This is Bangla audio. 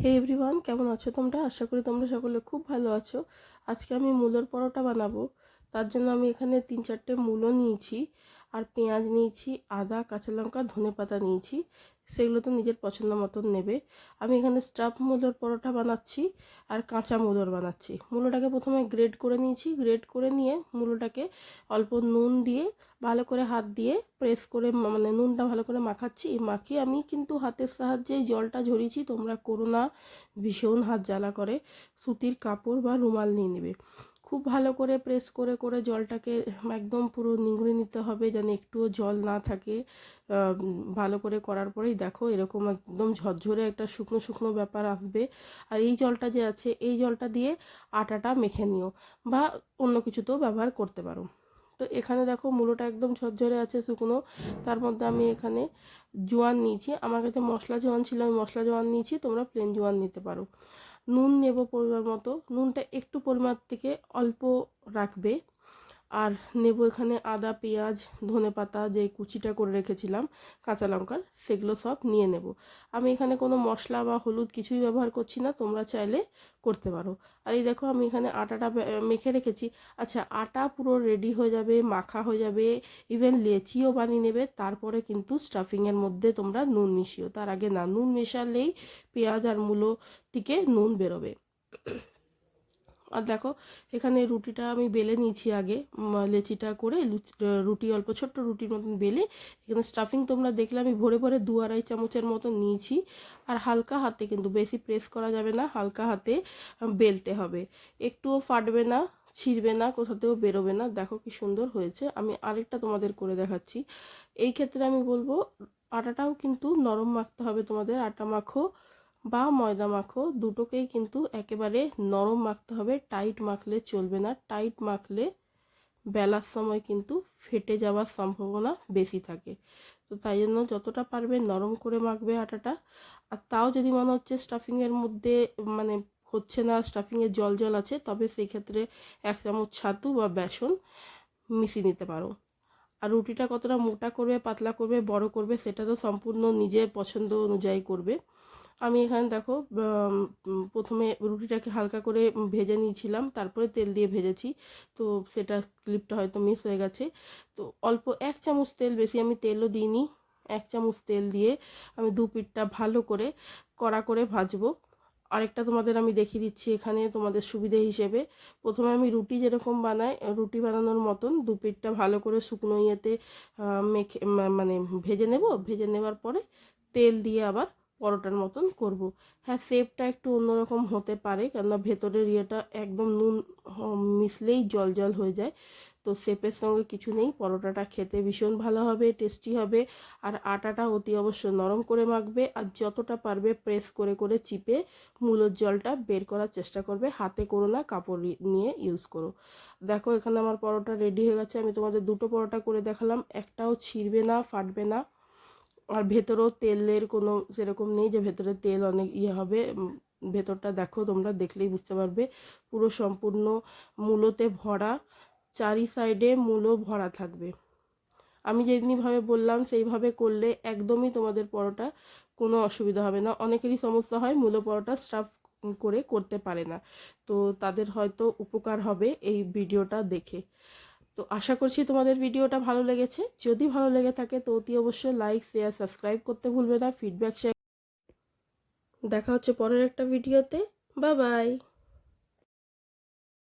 হে এভরিওয়ান কেমন আছো তোমরা? আশা করি তোমরা সকলে খুব ভালো আছো। আজকে আমি মূলোর পরোটা বানাবো। তার জন্য আমি এখানে তিন চারটে মূলো নিয়েছি আর পেঁয়াজ নিয়েছি, আদা, কাঁচা লঙ্কা, ধনে পাতা নিয়েছি। সেগুলো তো নিজের পছন্দ মতন নেবে। আমি এখানে স্টাফ মূলোর পরোটা বানাচ্ছি আর কাঁচা মূলোর বানাচ্ছি। মূলোটাকে প্রথমে গ্রেড করে নিয়েছি। গ্রেড করে নিয়ে মূলোটাকে অল্প নুন দিয়ে ভালো করে হাত দিয়ে প্রেস করে মানে নুনটা ভালো করে মাখাচ্ছি। মাখিয়ে আমি কিন্তু হাতের সাহায্যে জলটা ঝরিয়েছি। তোমরা করো না, ভীষণ হাত জ্বালা করে। সুতির কাপড় বা রুমাল নিয়ে নেবে। খুব ভালো করে প্রেস করে করে জলটাকে একদম পুরো নিংড়ে নিতে হবে যেন একটুও জল না থাকে। ভালো করে করার পরেই দেখো এরকম একদম ঝরঝরে একটা শুকনো শুকনো ব্যাপার আসবে। আর এই জলটা যে আছে, এই জলটা দিয়ে আটাটা মেখে নিও বা অন্য কিছুতেও ব্যবহার করতে পারো। তো এখানে দেখো মূলোটা একদম ঝরঝরে আছে, শুকনো। তার মধ্যে আমি এখানে জোয়ান নিয়েছি। আমার কাছে মশলা জোয়ান ছিল, আমি মশলা জোয়ান নিয়েছি, তোমরা প্লেন জোয়ান নিতে পারো। নুন নেব পরিমাণ মতো। নুনটা একটু পরিমাণ থেকে অল্প রাখবে। আর নেব এখানে আদা, পেঁয়াজ ধনে পাতা যে কুচিটা করে রেখেছিলাম, কাঁচা লঙ্কার, সেগুলো সব নিয়ে নেব। আমি এখানে কোনো মশলা বা হলুদ কিছুই ব্যবহার করছি না, তোমরা চাইলে করতে পারো। আর এই দেখো, আমি এখানে আটাটা মেখে রেখেছি। আচ্ছা আটা পুরো রেডি হয়ে যাবে, মাখা হয়ে যাবে ইভেন লেচিও বানিয়ে নেবে, তারপরে কিন্তু স্টাফিংয়ের মধ্যে তোমরা নুন মিশিও। তার আগে না, নুন মেশালেই পেঁয়াজ আর মূলো থেকে নুন বেরোবে। আর দেখো, এখানে রুটিটা আমি বেলে নিয়েছি আগে লেচিটা করে রুটি, অল্প ছোট্ট রুটির মতন বেলে, এখানে স্টাফিং তোমরা দেখলে আমি ভরে ভরে দু আড়াই চামচের মতন নিয়েছি। আর হালকা হাতে কিন্তু বেশি প্রেস করা যাবে না, হালকা হাতে বেলতে হবে। একটুও ফাটবে না, ছিঁড়বে না কোথাতেও বেরোবে না। দেখো কি সুন্দর হয়েছে। আমি আরেকটা তোমাদের করে দেখাচ্ছি। এই ক্ষেত্রে আমি বলব, আটাটাও কিন্তু নরম মাখতে হবে তোমাদের, আটা মাখো। বা ময়দা মাখো, দুটোকেই কিন্তু একেবারে নরম মাখতে হবে, টাইট মাখলে চলবে না। টাইট মাখলে বেলার সময় কিন্তু ফেটে যাওয়ার সম্ভাবনা বেশি থাকে। তো তাই জন্য যতটা পারবে নরম করে মাখবে আটাটা। আর তাও যদি মনে হচ্ছে স্টাফিংয়ের মধ্যে মানে হচ্ছে না স্টাফিংয়ে জল জল আছে, তবে সেই ক্ষেত্রে এক চামচ ছাতু বা বেসন মিশিয়ে নিতে পারো। আর রুটিটা কতটা মোটা করবে, পাতলা করবে, বড় করবে, সেটা তো সম্পূর্ণ নিজের পছন্দ অনুযায়ী করবে। আমি এখানে দেখো প্রথমে রুটিটাকে হালকা করে ভেজে নিয়েছিলাম, তারপরে তেল দিয়ে ভেজেছি। তো সেটা ক্লিপটা হয়তো মিস হয়ে গেছে। তো অল্প এক চামচ তেল বেশি আমি তেলও দিইনি। এক চামচ তেল দিয়ে আমি দু পিঠটা ভালো করে কড়া করে ভাজবো। আরেকটা তোমাদের আমি দেখিয়ে দিচ্ছি এখানে তোমাদের সুবিধে হিসেবে। প্রথমে আমি রুটি যেরকম বানাই, রুটি বানানোর মতন দু পিঠটা ভালো করে শুকনো ইয়েতে মেখে মানে ভেজে নেব। ভেজে নেবার পরে তেল দিয়ে আবার পরোটার মতন করব। হ্যাঁ শেপটা একটু অন্যরকম হতে পারে, কেননা ভেতরের ইয়েটা একদম নুন মিশলেই জল জল হয়ে যায়। তো শেপের সঙ্গে কিছু নেই, পরোটাটা খেতে ভীষণ ভালো হবে টেস্টি হবে। আর আটাটা অতি অবশ্য নরম করে মাখবে, আর যতটা পারবে প্রেস করে করে চিপে মূলোর জলটা বের করার চেষ্টা করবে। হাতে করো না, কাপড় নিয়ে ইউজ করো। দেখো, এখানে আমার পরোটা রেডি হয়ে গেছে, আমি তোমাদের দুটো পরোটা করে দেখালাম। একটাও ছিঁড়বে না, ফাটবে না। আর ভেতরেও তেলের কোনো সেরকম নেই যে ভেতরে তেল অনেক ইয়ে হবে। ভেতরটা দেখো, তোমরা দেখলেই বুঝতে পারবে। পুরো সম্পূর্ণ মূলোতে ভরা, চারি সাইডে মূলো ভরা থাকবে। আমি যেমনিভাবে বললাম, সেইভাবে করলে একদমই তোমাদের পরোটা কোনো অসুবিধা হবে না। অনেকেরই সমস্যা হয়, মূলো পরোটা স্টাফ করে করতে পারে না। তো তাদের হয়তো উপকার হবে এই ভিডিওটা দেখে। তো আশা করছি তোমাদের ভিডিওটা ভালো লেগেছে। যদি ভালো লেগে থাকে তো অতি অবশ্যই লাইক শেয়ার সাবস্ক্রাইব করতে ভুলবে না। ফিডব্যাক শেয়ার দেখা হচ্ছে পরের একটা ভিডিওতে। বা বাই